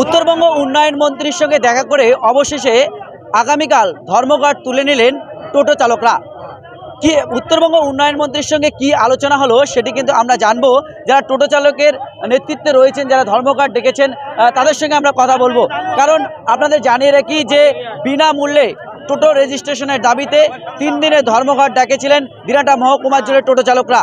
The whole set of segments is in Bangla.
উত্তরবঙ্গ উন্নয়ন মন্ত্রীর সঙ্গে দেখা করে অবশেষে আগামীকাল ধর্মঘট তুলে নিলেন টোটো চালকরা। কি উত্তরবঙ্গ উন্নয়ন মন্ত্রীর সঙ্গে কি আলোচনা হলো সেটি কিন্তু আমরা জানব। যারা টোটো চালকের নেতৃত্বে রয়েছেন, যারা ধর্মঘট ডেকেছেন তাদের সঙ্গে আমরা কথা বলব। কারণ আপনাদের জানিয়ে রাখি যে বিনামূল্যে টোটো রেজিস্ট্রেশনের দাবিতে তিন দিনের ধর্মঘট ডেকেছিলেন দিনাটা মহকুমার জুড়ে টোটো চালকরা।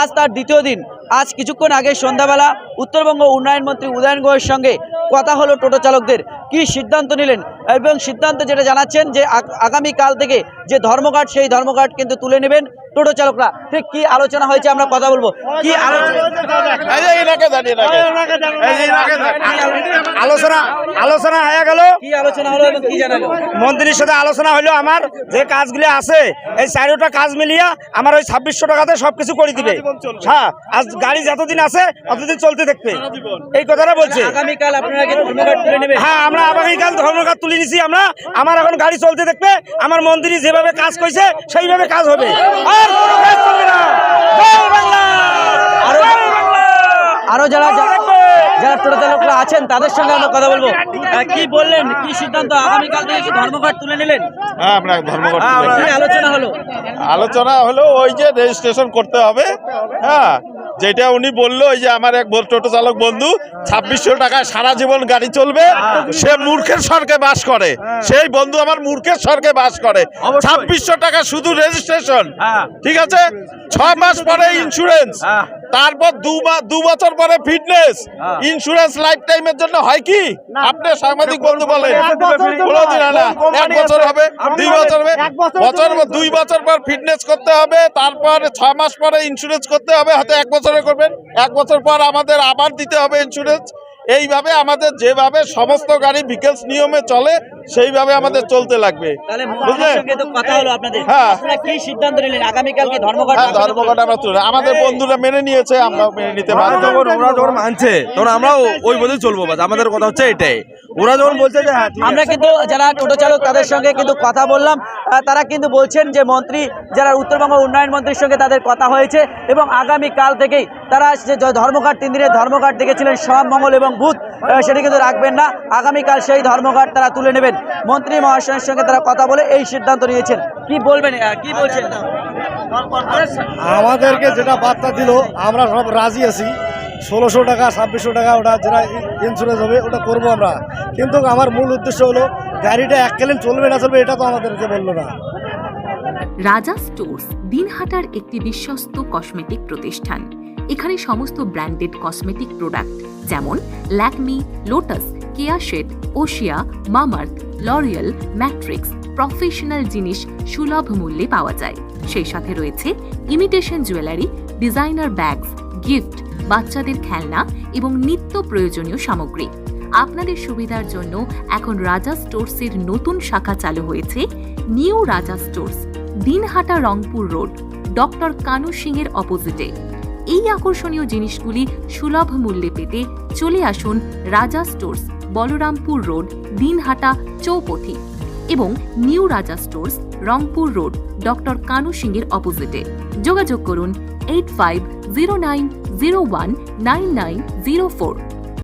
আজ তার দ্বিতীয় দিন। আজ কিছুক্ষণ আগে সন্ধ্যাবেলা উত্তরবঙ্গ উন্নয়ন মন্ত্রী উদয়ন গোয়ের সঙ্গে কথা হলো টোটো চালকদের। কি সিদ্ধান্ত নিলেন? এবং সিদ্ধান্ত যেটা জানাচ্ছেন যে আগ- আগামীকাল থেকে যে ধর্মঘট সেই ধর্মঘট কিন্তু তুলে নেবেন টোটো চালকরা। ঠিক কি আলোচনা হয়েছে আমরা কথা বলব। কি আলোচনা। আলোচনা হয়ে গেল। কি আলোচনা হলো এবং কি জানালো মন্ত্রীর সাথে আলোচনা হলো আমার যে কাজগুলি আছে এই চারোটা কাজ মিলিয়া আমার ওই ছাব্বিশশো টাকাতে সবকিছু করে দিবে। হ্যাঁ আজ গাড়ি যতদিন আছে ততদিন চলতে দেখবে। এই কথাটা বলছে। আগামীকাল আপনারা কি ধর্মঘট তুলে নেবেন? হ্যাঁ আমরা আগামীকাল ধর্মঘাট তুলে নিছি আমরা আমার এখন গাড়ি চলতে থাকবে আমার মন্ত্রী যেভাবে কাজ করছে সেইভাবে কাজ হবে। আর কোনো কাজ চলবে না। আরো- জয় বাংলা! আরও যারা যারা- যারা টোটো চালকরা আছেন তাদের সঙ্গে আমরা কথা বলব। কি বললেন? কি সিদ্ধান্ত আগামীকাল থেকে কি ধর্মঘট তুলে নিলেন? হ্যাঁ আমরা ধর্মঘট আমরা- আলোচনা হলো? আলোচনা হলো ওই যে রেজিস্ট্রেশন করতে হবে। হ্যাঁ যেটা উনি বলল ওই যে আমার এক টোটো চালক বন্ধু ছাব্বিশশো টাকায় সারা জীবন গাড়ি চলবে সে মূর্খের স্বর্গে বাস করে। সেই বন্ধু আমার মূর্খের স্বর্গে বাস করে। ছাব্বিশশো টাকা শুধু রেজিস্ট্রেশন হ্যাঁ। ঠিক আছে? ছ মাস পরে ইন্স্যুরেন্স হ্যাঁ। তারপর দু দু বছর পরে ফিটনেস ইন্স্যুরেন্স লাইফ টাইমের জন্য হয় কি? আপনি সাংবাদিক বন্ধু বলেন। এক বছর হবে দুই বছর হবে। বছর দুই বছর পর ফিটনেস করতে হবে তারপর ছ মাস পরে ইন্স্যুরেন্স করতে হবে হয়তো এক বছরে করবেন। এক বছর পর আমাদের আবার দিতে হবে ইন্স্যুরেন্স এইভাবে আমাদের যেভাবে সমস্ত গাড়ি ভিকেলস নিয়মে চলে সেইভাবে আমাদের চলতে লাগবে। হ্যাঁ। আপনারা কি সিদ্ধান্ত নিলেন? আগামীকাল কি ধর্মঘট হ্যাঁ আমরা আমাদের বন্ধুরা মেনে নিয়েছে আমরা মেনে নিতে পারি মানছে। তখন আমরাও ওই বোধে চলবো আমাদের কথা হচ্ছে এটাই। ওরা যখন বলছে যে হ্যাঁ আমরা কিন্তু যারা টোটো চালক তাদের সঙ্গে কিন্তু কথা বললাম। তারা কিন্তু বলছেন যে মন্ত্রী যারা উত্তরবঙ্গ উন্নয়ন মন্ত্রীর সঙ্গে তাদের কথা হয়েছে এবং আগামী কাল থেকেই তারা যে ধর্মঘট তিন দিনের ধর্মঘাট দেখেছিলেন সোম মঙ্গল এবং বুধ সেটি কিন্তু রাখবেন না। আগামীকাল সেই ধর্মঘাট তারা তুলে নেবেন। মন্ত্রী মহাশয়ের সঙ্গে তারা কথা বলে এই সিদ্ধান্ত নিয়েছেন। কি বলবেন কি বলছেন? আমাদেরকে যেটা বার্তা দিল আমরা সব রাজি আছি। ষোলোশো টাকা, ছাব্বিশশো টাকা ওটা যেটা ইন্স্যুরেন্স হবে, ওটা করব আমরা। কিন্তু আমার মূল উদ্দেশ্য হলো, গাড়িটা এককালীন চলবে না চলবে, এটা তো আমাদেরকে বলল না। রাজা স্টোর্স, দিনহাটার একটি বিশ্বস্ত কসমেটিক প্রতিষ্ঠান। এখানে সমস্ত ব্র্যান্ডেড কসমেটিক প্রোডাক্ট, যেমন Lakme, Lotus, Keya Seth, Oshea, Mamaearth, L'Oreal, Matrix, professional জিনিস সুলভ মূল্যে পাওয়া যায়। সেই সাথে রয়েছে imitation jewellery, designer bags, gift বাচ্চাদের খেলনা এবং নিত্য প্রয়োজনীয় সামগ্রী। আপনাদের সুবিধার জন্য এখন রাজা স্টোর্সের নতুন শাখা চালু হয়েছে, new Raja stores, Dinhata Rangpur road, doctor Kanu Singh এর অপোজিটে। এই আকর্ষণীয় জিনিসগুলি সুলভ মূল্যে পেতে চলে আসুন রাজা স্টোর্স, বলরামপুর রোড, দিনহাটা চৌপথি এবং new Raja stores, Rangpur road, doctor Kanu Singh এর অপোজিটে। যোগাযোগ করুন 8509019904.